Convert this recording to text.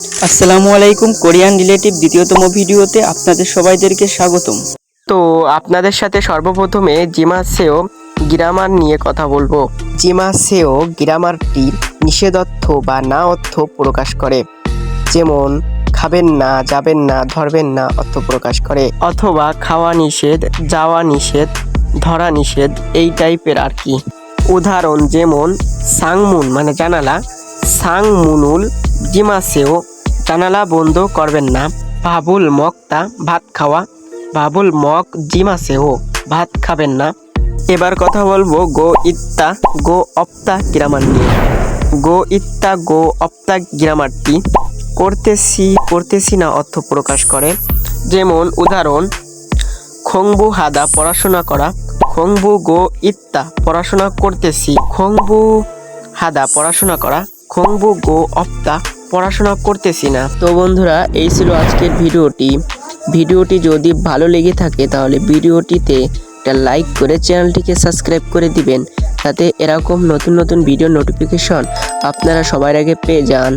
আসসালামু আলাইকুম Korean relative দ্বিতীয়তম ভিডিওতে আপনাদের সবাইদেরকে স্বাগতম। তো আপনাদের সাথে সর্বপ্রথমে জিমাসেও গ্রামার নিয়ে কথা বলব। জিমাসেও গ্রামারটি নিষেধর্থ বা না অর্থ প্রকাশ করে। যেমন খাবেন না যাবেন না ধরবেন না অর্থ প্রকাশ করে। অথবা খাওয়া নিষেধ যাওয়া নিষেধ ধরা নিষেধ এই টাইপের আর কি। উদাহরণ যেমন সাংমুন মানে জানালা। সাংমুনুল জিমাসেও জানালা বন্ধ করবেন না। বাবুল মক্তা ভাত খাওয়া। বাবুল মগ ও, ভাত খাবেন না। এবার কথা বলব গো ইত্তা, গো অপ্তা গ্রামার নিয়ে। গো ইত্তা, গো অপ্তা গ্রামারটি করতেছি করতেছি না অর্থ প্রকাশ করে। যেমন উদাহরণ, খংবু হাদা পড়াশোনা করা। খংবু গো ইত্তা পড়াশোনা করতেছি। খংবু হাদা পড়াশোনা করা। খংবু গো অপ্তা পড়াশোনা করতেছি না। তো বন্ধুরা, এই ছিল আজকের ভিডিওটি। ভিডিওটি যদি ভালো লেগে থাকে, তাহলে ভিডিওটিতে একটা লাইক করে চ্যানেলটিকে সাবস্ক্রাইব করে দিবেন। তাতে এরকম নতুন নতুন ভিডিও নোটিফিকেশন আপনারা সবার আগে পেয়ে যান।